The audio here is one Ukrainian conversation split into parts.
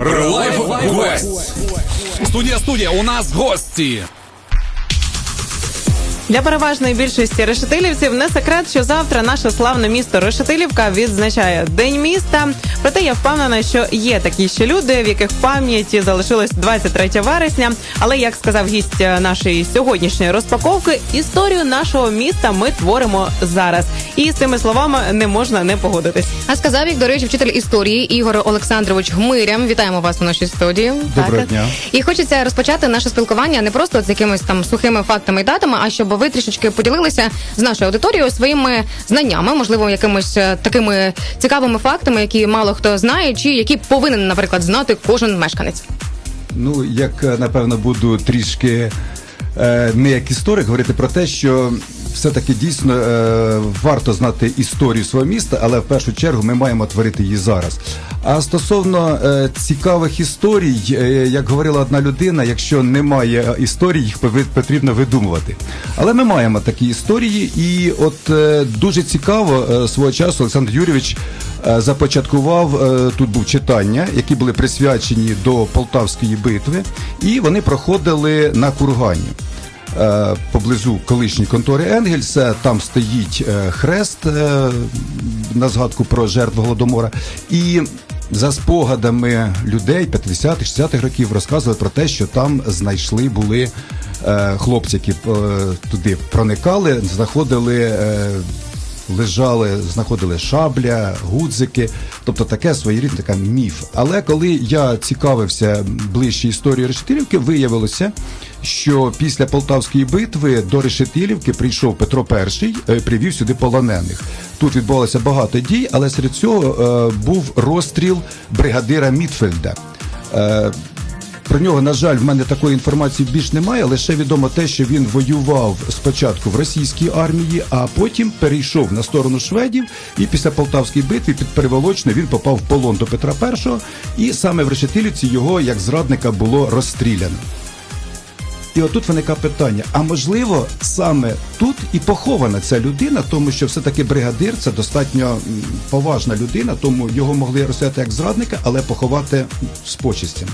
Релайф гость. Студія, студія, у нас гості. Для переважної більшості решетилівців не секрет, що завтра наше славне місто Решетилівка відзначає День міста. Проте я впевнена, що є такі ще люди, в яких в пам'яті залишилось 23 вересня. Але як сказав гість нашої сьогоднішньої розпаковки, історію нашого міста ми творимо зараз. І з цими словами не можна не погодитись. А сказав їх, до речі, вчитель історії Ігор Олександрович Гмирям. Вітаємо вас у нашій студії. Доброго Так. дня. І хочеться розпочати наше спілкування не просто з якимись там сухими фактами і датами, а щоб ви трішечки поділилися з нашою аудиторією своїми знаннями, можливо, якимись е, такими цікавими фактами, які мало хто знає, чи які повинен, наприклад, знати кожен мешканець. Ну, як е, напевно буду трішки е, не як історик говорити про те, що все-таки дійсно е, варто знати історію свого міста, але в першу чергу ми маємо творити її зараз. А стосовно е, цікавих історій, е, як говорила одна людина, якщо немає історій, їх потрібно видумувати. Але ми маємо такі історії, і от е, дуже цікаво е, свого часу Олександр Юрійович е, започаткував е, тут був читання, які були присвячені до Полтавської битви, і вони проходили на кургані. Е, Поблизу колишньої контори Енгельса там стоїть е, хрест е, на згадку про жертву голодомора. І за спогадами людей 50-х, 60-х років розказували про те, що там знайшли були е, хлопці, які е, туди проникали, знаходили. Е, лежали, знаходили шабля, гудзики, тобто таке своєрідне така міф. Але коли я цікавився ближче історією Решетилівки, виявилося, що після Полтавської битви до Решетилівки прийшов Петро І, е, привів сюди полонених. Тут відбувалося багато дій, але серед цього е, був розстріл бригадира Мітфельда. Про нього, на жаль, в мене такої інформації більш немає. Лише відомо те, що він воював спочатку в російській армії, а потім перейшов на сторону шведів. І після Полтавської битви під Переволочне він попав в полон до Петра І, і саме в Решетилівці його як зрадника було розстріляно. І отут виникає питання: а можливо, саме тут і похована ця людина, тому що все-таки бригадир це достатньо поважна людина, тому його могли розстріляти як зрадника, але поховати з почестями.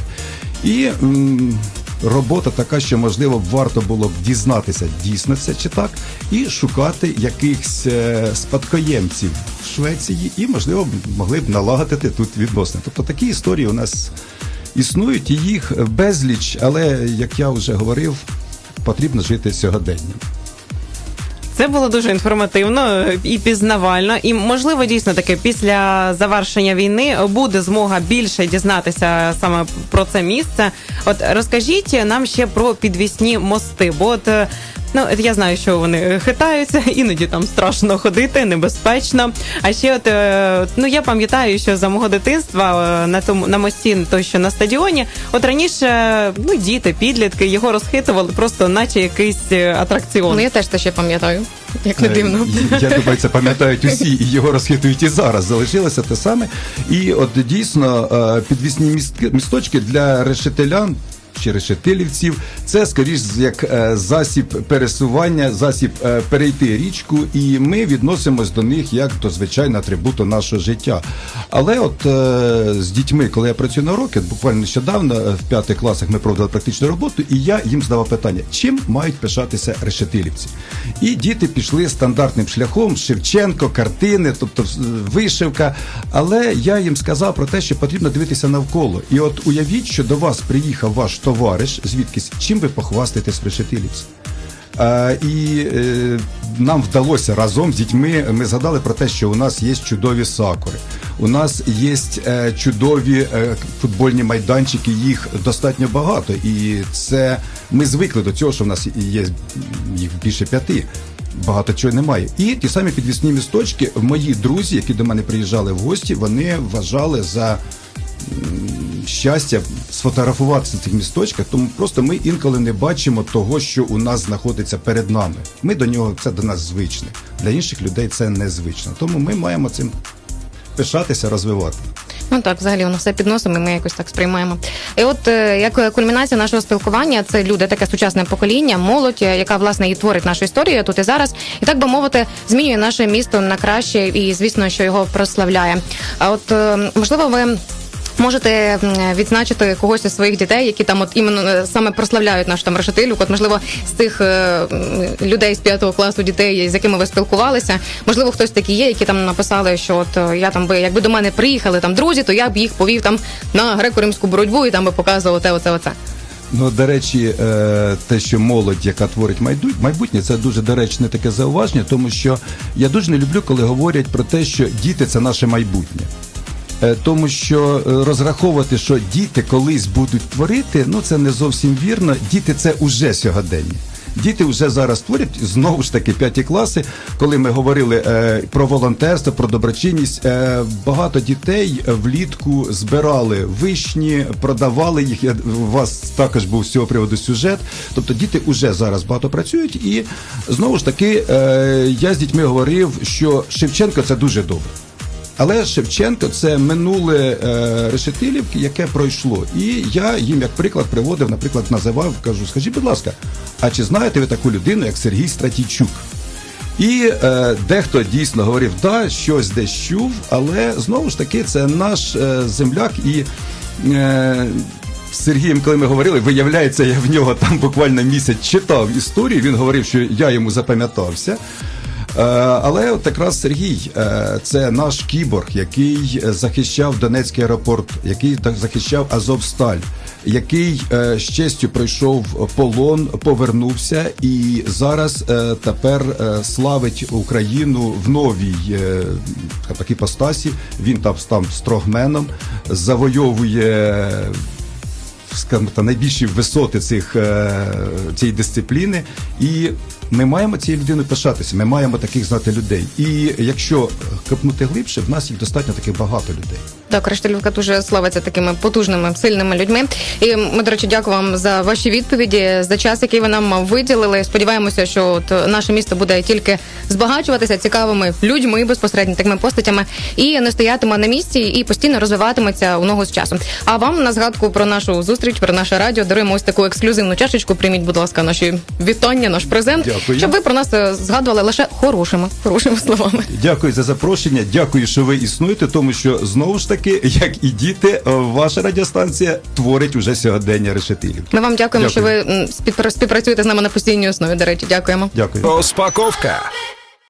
І м, робота така, що можливо варто було б дізнатися, дійсно це чи так, і шукати якихось е, спадкоємців в Швеції, і можливо могли б налагодити тут відносини. Тобто такі історії у нас існують і їх безліч, але як я вже говорив, потрібно жити сьогоденням. Це було дуже інформативно і пізнавально. І можливо, дійсно таке після завершення війни буде змога більше дізнатися саме про це місце. От розкажіть нам ще про підвісні мости, бо от. Е, Ну, я знаю, що вони хитаються, іноді там страшно ходити, небезпечно. А ще, от е, ну я пам'ятаю, що за мого дитинства е, на тому на мості, то що на стадіоні, от раніше ну діти, підлітки його розхитували просто, наче якийсь е, атракціон. Ну я теж це ще пам'ятаю, як не дивно. Е, Я думаю, це пам'ятають усі, і його розхитують і зараз. Залишилося те саме. І от дійсно е, підвісні містки- місточки для решетилян. Чи решетилівців, це скоріш як е, засіб пересування, засіб е, перейти річку, і ми відносимось до них як до звичайного атрибуту нашого життя. Але от е, з дітьми, коли я працюю на уроки, буквально нещодавно в п'ятих класах ми проводили практичну роботу, і я їм задавав питання, чим мають пишатися решетилівці. І діти пішли стандартним шляхом Шевченко, картини, тобто вишивка. Але я їм сказав про те, що потрібно дивитися навколо. І от уявіть, що до вас приїхав ваш товариш, звідкись, чим ви похвастаєтесь решетилівці. І е, нам вдалося разом з дітьми. Ми згадали про те, що у нас є чудові сакури. У нас є е, чудові е, футбольні майданчики, їх достатньо багато. І це ми звикли до цього, що в нас є їх більше п'яти. Багато чого немає. І ті самі підвісні місточки, мої друзі, які до мене приїжджали в гості, вони вважали за щастя сфотографуватися в цих місточках, тому просто ми інколи не бачимо того, що у нас знаходиться перед нами. Ми до нього це до нас звичне. Для інших людей це незвично. Тому ми маємо цим пишатися, розвивати. Ну так, взагалі воно все під носом, і ми якось так сприймаємо. І от е, як кульмінація нашого спілкування, це люди, таке сучасне покоління, молодь, е, яка власне і творить нашу історію тут і зараз, і так би мовити, змінює наше місто на краще, і звісно, що його прославляє. А от е, можливо, ви можете відзначити когось із своїх дітей, які там от іменно е, саме прославляють наш там решетилюк. От можливо, з тих е, людей з п'ятого класу дітей, з якими ви спілкувалися, можливо, хтось такий є, які там написали, що от е, я там би, якби до мене приїхали там друзі, то я б їх повів там на греко-римську боротьбу і там би показував те, оце, оце. Ну, до речі, те, що молодь, яка творить майбутнє, це дуже доречне таке зауваження, тому що я дуже не люблю, коли говорять про те, що діти це наше майбутнє. Е, Тому що е, розраховувати, що діти колись будуть творити, ну це не зовсім вірно. Діти це уже сьогодення. Діти вже зараз творять знову ж таки п'яті класи. Коли ми говорили е, про волонтерство, про доброчинність, е, багато дітей влітку збирали вишні, продавали їх. Я, у вас також був з цього приводу сюжет. Тобто діти вже зараз багато працюють, і знову ж таки е, я з дітьми говорив, що Шевченко це дуже добре. Але Шевченко це минуле е, решетилівки, яке пройшло. І я їм як приклад приводив, наприклад, називав, кажу, скажіть, будь ласка, а чи знаєте ви таку людину, як Сергій Стратійчук? І е, дехто дійсно говорив, да, щось десь чув, але знову ж таки це наш е, земляк і. Е, з Сергієм, коли ми говорили, виявляється, я в нього там буквально місяць читав історію. Він говорив, що я йому запам'ятався. Е, Але от якраз Сергій, е, це наш кіборг, який е, захищав Донецький аеропорт, який захищав Азовсталь, який з честю пройшов полон, повернувся і зараз тепер славить Україну в новій такій постасі. Він там став строгменом, завойовує скажімо, найбільші висоти цих, цієї дисципліни. І ми маємо цією людиною пишатися, ми маємо таких знати людей. І якщо копнути глибше, в нас їх достатньо таких багато людей. Так, Рештилівка дуже славиться такими потужними, сильними людьми. І ми, до речі, дякую вам за ваші відповіді, за час, який ви нам виділили. Сподіваємося, що от наше місто буде тільки збагачуватися цікавими людьми, безпосередньо такими постатями, і не стоятиме на місці, і постійно розвиватиметься у ногу з часом. А вам на згадку про нашу зустріч, про наше радіо, даруємо ось таку ексклюзивну чашечку. Прийміть, будь ласка, наші вітання, наш презент, Дякую. щоб ви про нас е, згадували лише хорошими, хорошими словами. Дякую за запрошення. Дякую, що ви існуєте, тому що знову ж таки, як і діти, е, ваша радіостанція творить уже сьогодення решетилів. Ми вам дякуємо, Дякую. що ви співпрацюєте з нами на постійній основі. До речі, дякуємо. Дякую. Розпаковка.